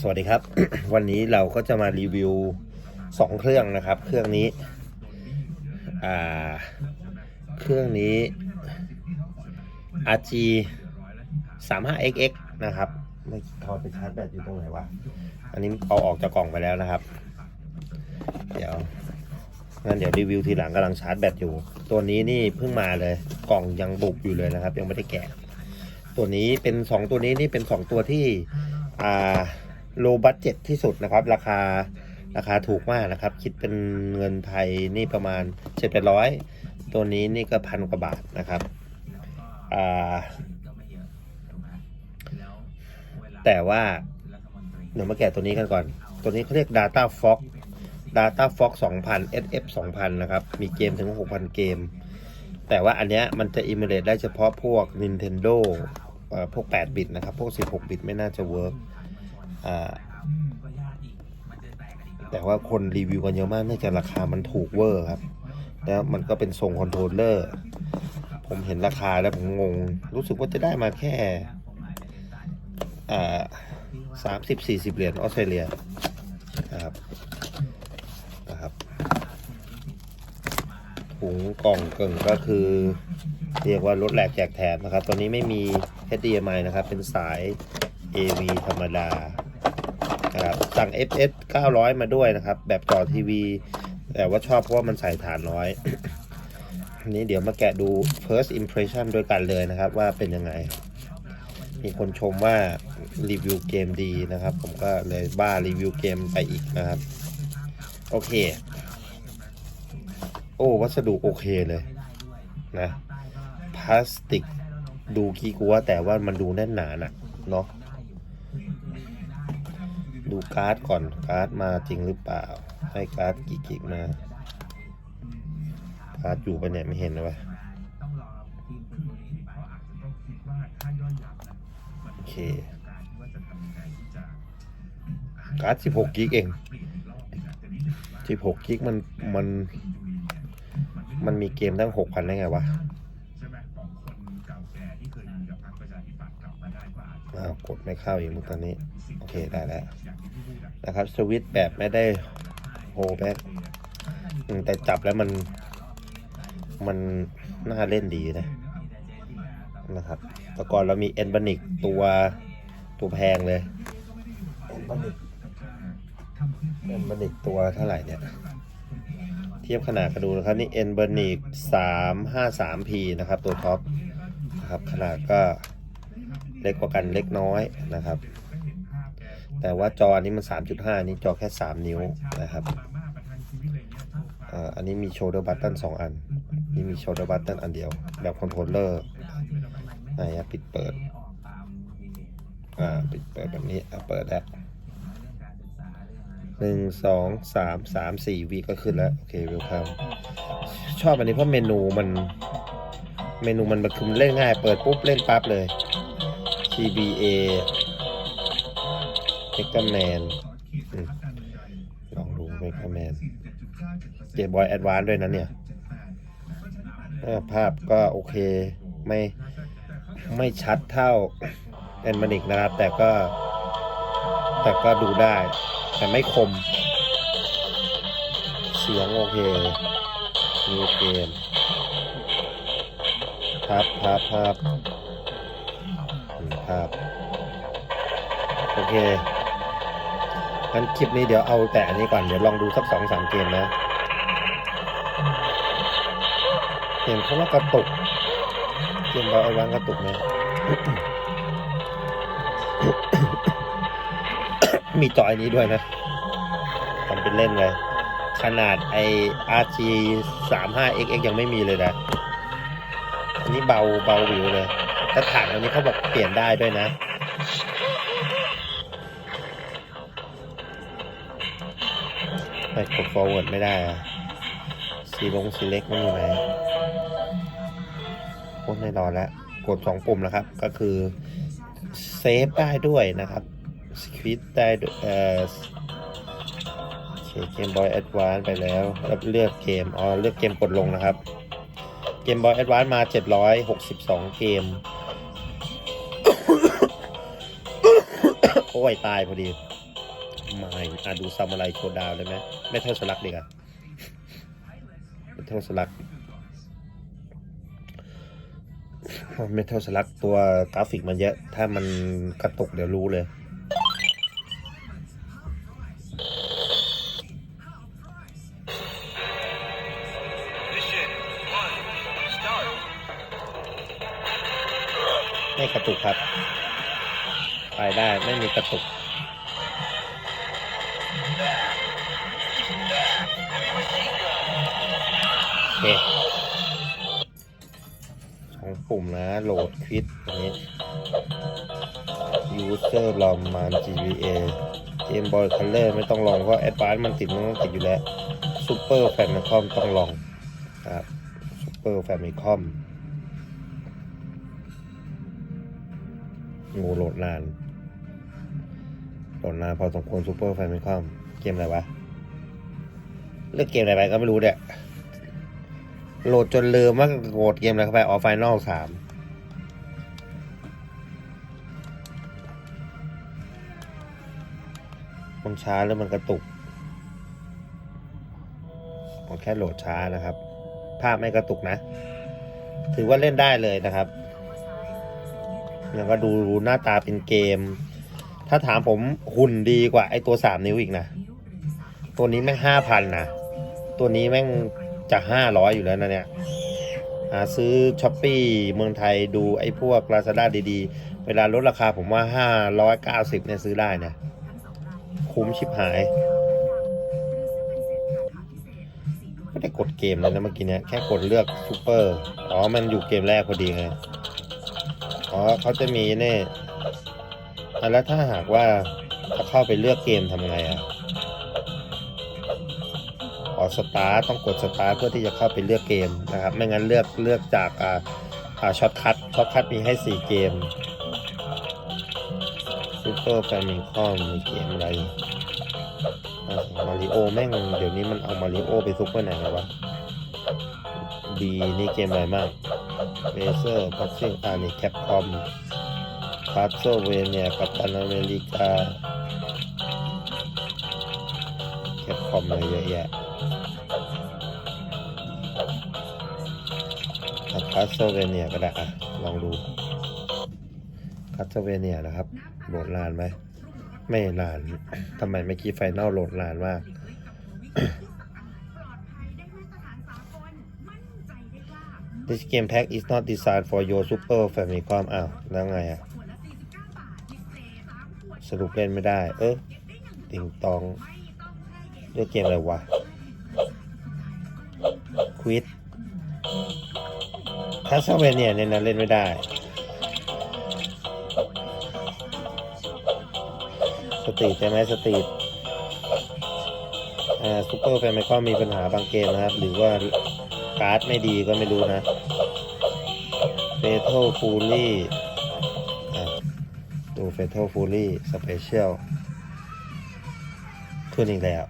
สวัสดีครับ วันนี้เราก็จะมารีวิวสองเครื่องนะครับ เครื่องนี้ อ่า เครื่องนี้ RG 35 XX นะครับไม่เขาไปชาร์จแบตอยู่ตรงไหนวะ อันนี้เอาออกจากกล่องไปแล้วนะครับ เดี๋ยวงั้นเดี๋ยวรีวิวทีหลังกำลังชาร์จแบตอยู่ ตัวนี้นี่เพิ่งมาเลย กล่องยังบุกอยู่เลยนะครับ ยังไม่ได้แกะ ตัวนี้เป็นสองตัวนี้นี่เป็นสองตัวที่ โลบัตเจ็ตที่สุดนะครับ ราคาราคาถูกมากนะครับ คิดเป็นเงินไทยนี่ประมาณเจ็ดแปดร้อยตัวนี้นี่ก็พันกว่าบาทนะครับแต่ว่าเดี๋ยวมาแกะตัวนี้กันก่อน ตัวนี้เขาเรียก Data Fox Data Fox 2000 SF 2000 นะครับ มีเกมถึง 6,000 เกม แต่ว่าอันเนี้ยมันจะอิม l เลตได้เฉพาะพวก Nintendo เอ่อพวก 8 บิตนะครับ พวก 16 บิตไม่น่าจะเวิร์ก แต่ว่าคนรีวิวกันเยอะมากเนื่องจากราคามันถูกเวอร์ครับ แล้วมันก็เป็นทรงคอนโทรลเลอร์ ผมเห็นราคาแล้วผมงง รู้สึกว่าจะได้มาแค่อ่าสามสิบสี่สิบเหรียญออสเตรเลียนะครับนะครับถุงกล่องเก่งก็คือ เรียกว่าลดแหลกแจกแถมนะครับตัวนี้ไม่มี HDMI นะครับ เป็นสาย AV ธรรมดา นะครับสั่ง FS 900 มาด้วยนะครับ แบบจอทีวี แต่ว่าชอบเพราะว่ามันใส่ฐานน้อยอันนี้เดี๋ยวมาแกะดู first impression ด้วยกันเลยนะครับ ว่าเป็นยังไง มีคนชมว่ารีวิวเกมดีนะครับ ผมก็เลยบ้ารีวิวเกมไปอีกนะครับ โอเค โอ้วัสดุโอเคเลยนะพลาสติกดูขี้กลัวแต่ว่ามันดูแน่นหนานะเนาะ ดูการ์ดก่อนการ์ดมาจริงหรือเปล่า ให้การ์ดกี่กิกมาการ์ดอยู่ปะเนี่ยไม่เห็นเลยวะโอเคการ์ด16กิกเอง16กิกมันมัน มันมีเกมตั้งหกพันได้ไงวะอ้าวกดไม่เข้าอีกมุกตอนนี้ โอเค ได้แล้ว นะครับสวิตช์แบบไม่ได้โฮแบ็กแต่จับแล้วมันมันน่าเล่นดีนะนะครับแต่ก่อนเรามีเอ็นบานิกตัวตัวแพงเลยเอ็นบานิกเอ็นบานิกตัวเท่าไหร่เนี่ย เทียบขนาดกันดูนะครับ นี่ n b e r n i c 353p นะครับ ตัวท็อปนะครับขนาดก็เล็กกว่ากันเล็กน้อยนะครับ แต่ว่าจออันนี้มัน 3.5 นี่จอแค่ 3 นิ้วนะครับเอ่ออันนี้มี shoulder button 2อัน นี่มี shoulder button อันเดียว แบบคอนโทรลเลอร์ไหนอะปิดเปิด อ่า ปิดเปิดแบบนี้อะเปิดแล้วหนึ่งสองสามสามสี่วีก็ขึ้นแล้ว โอเคเวลคัมชอบอันนี้เพราะเมนูมัน เมนูมันแบบคือมันเล่นง่าย เปิดปุ๊บ เล่นปั๊บเลย TBA เมกาแมนลองดูเมกาแมนเจบอยแอดวานด้วยนะเนี่ย ภาพก็โอเค ไม่ไม่ชัดเท่าแอนมานิกนะครับ แต่ก็ แต่ก็ดูได้ แต่ไม่คม เสียงโอเคมีเกมภาพภาพภาพภาพโอเค งั้นคลิปนี้เดี๋ยวเอาแต่อันนี้ก่อน เดี๋ยวลองดูสักสองสามเกมนะ เห็นเขาว่ากระตุก เกมเราไอ้วางกระตุกไหมมีจอยนี้ด้วยนะทำเป็นเล่นเลย ขนาดไอ RG 3 5 XX ยังไม่มีเลยนะอันนี้เบาเบาวิวเลย ถ้าถ่านอันนี้เขาบอกเปลี่ยนได้ด้วยนะ ไปกด forward ไม่ได้อะสีลงสีเล็กไม่มีไหมโอ้ไม่รอแล้วกดสองปุ่มแล้วครับ ก็คือเซฟได้ด้วยนะครับสควิตได้เอ่อเคเกมบอยแอดวานไปแล้วแล้วเลือกเกมอ๋อเลือกเกมกดลงนะครับ เกมบอยแอดวานมา 762 เกม โอ้ย ตายพอดี ไม่อะดูซามูไรโชว์ดาวได้ไหมไม่เท่าสลักดีกว่าไม่เท่าสลักไม่เท่าสลักตัวกราฟิกมันเยอะ ถ้ามันกระตุกเดี๋ยวรู้เลยไม่กระตุกครับ ไปได้ไม่มีกระตุก เคสองปุ่มนะ โหลดควิดอันนี้ user ลองมัน GBA Game Boy Color ไม่ต้องลองเพราะ Advance มันติดมันต้องติดอยู่แล้ว Super Famicom ต้องลองครับ Super Famicom งูโหลดนาน โหลดนานพอสมควร Super Famicom เกมอะไรวะ เลือกเกมอะไรไปก็ไม่รู้เนี่ยโหลดจนลืมว่าโหลดเกมอะไรเข้าไปออฟไฟนอลสามมันช้าแล้วมันกระตุกมันแค่โหลดช้านะครับ ภาพไม่กระตุกนะ ถือว่าเล่นได้เลยนะครับ แล้วก็ดูหน้าตาเป็นเกม ถ้าถามผมหุ่นดีกว่าไอตัวสามนิ้วอีกนะ ตัวนี้แม่งห้าพันนะ ตัวนี้แม่งจะห้าร้อยอยู่แล้วนะเนี่ยหาซื้อช้อปปี้เมืองไทยดูไอ้พวก Lazada ดีๆ เวลาลดราคาผมว่าห้าร้อยเก้าสิบเนี่ยซื้อได้นะ คุ้มชิบหายไม่ได้กดเกมเลยนะเมื่อกี้เนี่ยแค่กดเลือกซูเปอร์ อ๋อ มันอยู่เกมแรกพอดีไง อ๋อเขาจะมีเนี่ยแล้วถ้าหากว่าจะเข้าไปเลือกเกมทำไงอะ ออสตาร์ต้องกดสตาร์เพื่อที่จะเข้าไปเลือกเกมนะครับ ไม่งั้นเลือกเลือกจากอ่าอ่าช็อตคัทช็อตคัทมีให้ 4 เกมซูเปอร์แฟมิงคอมมีเกมอะไรมาริโอแม่งเดี๋ยวนี้มันเอามาริโอไปซุกไว้ไหนแล้ววะดีนี่เกมอะไรบ้างเบเซอร์พัซซิ่งอ่านี่แคปคอมพาร์โซเวเนียกับตันอเมริกาแคปคอมอะไรเยอะแยะ คาสเวเนียก็ได้อะลองดูคาสเวเนียนะครับ โหลดนานไหม ไม่นานทำไมเมื่อกี้ไฟนอลโหลดนานมาก This game pack is not designed for your Super Famicom อ้าวแล้วไงอะ สรุปเล่นไม่ได้ เออติงตองเลือกเกมอะไรวะควิด คาสเวเนียเนี่ยนะเล่นไม่ได้ สตรีทใช่ไหมสตรีทอ่าซูเปอร์แฟมิคอมมีปัญหาบางเกมนะครับ หรือว่าการ์ดไม่ดีก็ไม่รู้นะเฟเทลฟูลี่ดูเฟเทลฟูลี่สเปเชียลขึ้นอีกแล้ว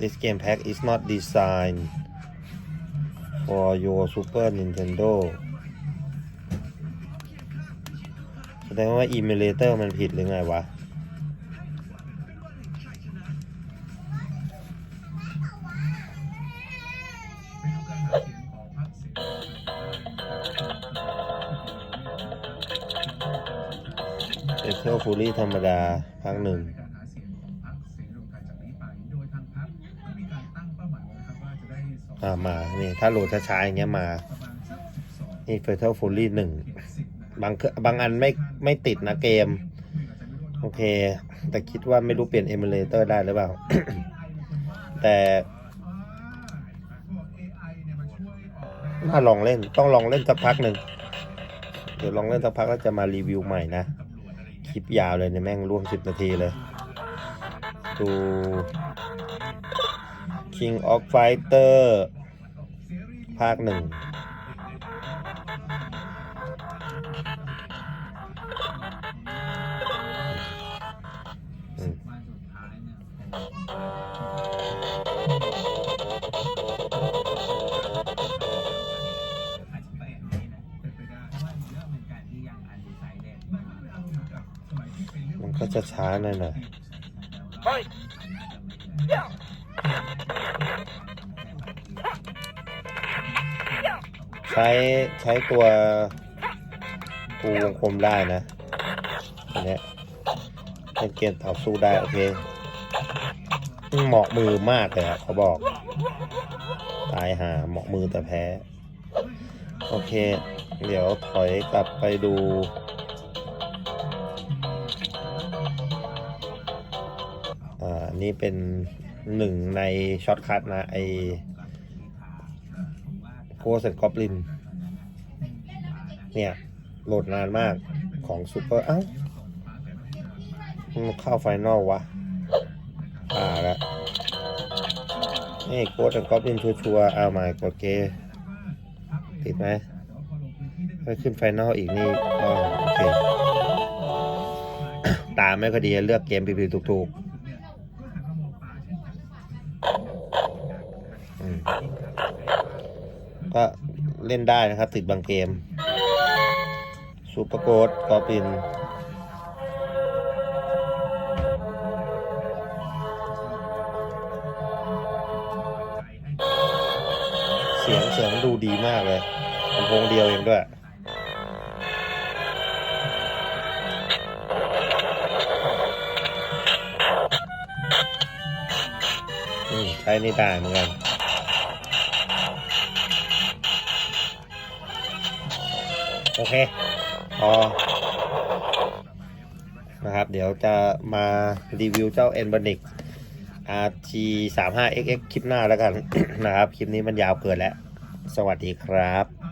This game pack is not designed for your Super Nintendo ดงว่า emulator มันผิดหรือไงวะ เอเทลฟูลี่ธรรมดาภาคหนึ่งอ่ามานี่ถ้าโหลดช้าๆอย่างเงี้ยมา นี่ Fatal Fury หนึ่งบางคืองบางอันไม่ ไม่ติดนะเกม โอเค แต่คิดว่าไม่รู้เปลี่ยน emulator ได้หรือเปล่า แต่น่าลองเล่นต้องลองเล่นสักพักหนึ่งเดี๋ยวลองเล่นสักพักแล้วจะมารีวิวใหม่นะ คลิปยาวเลยเนี่ยแม่งร่วมสิบนาทีเลย ดู King of Fighter ภาคหนึ่ง ช้าหน่อยหน่อยใช้ใช้ตัวปูวงกลมได้นะอันเนี้ยเล่นเกมต่อสู้ได้ โอเค เหมาะมือมากเลยอะเขาบอก ตายหาเหมาะมือแต่แพ้ โอเค เดี๋ยวถอยกลับไปดู อ่านี่เป็นหนึ่งในช็อตคัทนะ ไอโคเซนกอบลิน เนี่ย โหลดนานมากของซูเปอร์เอ้าเข้าไฟนอลวะ อ่าแล้วนี่โคเซนกอบลินชัวร์ๆเอามากดเกติดไหมถ้าขึ้นไฟนอลอีกนี่ก็โอเค ตามไม่คดีเลือกเกมผิดๆถูกๆอืม ก็เล่นได้นะครับ ติดบางเกมซูเปอร์โกดกอปินเสียงเสียงดูดีมากเลยลำโพงเดียวเองด้วยใช้ในี่ได้เหมือนกัน โอเคพอนะครับ เดี๋ยวจะมารีวิวเจ้า e n b a n i c RT 3 5 XX คลิปหน้าแล้วกันนะครับ คลิปนี้มันยาวเกินแล้ว สวัสดีครับ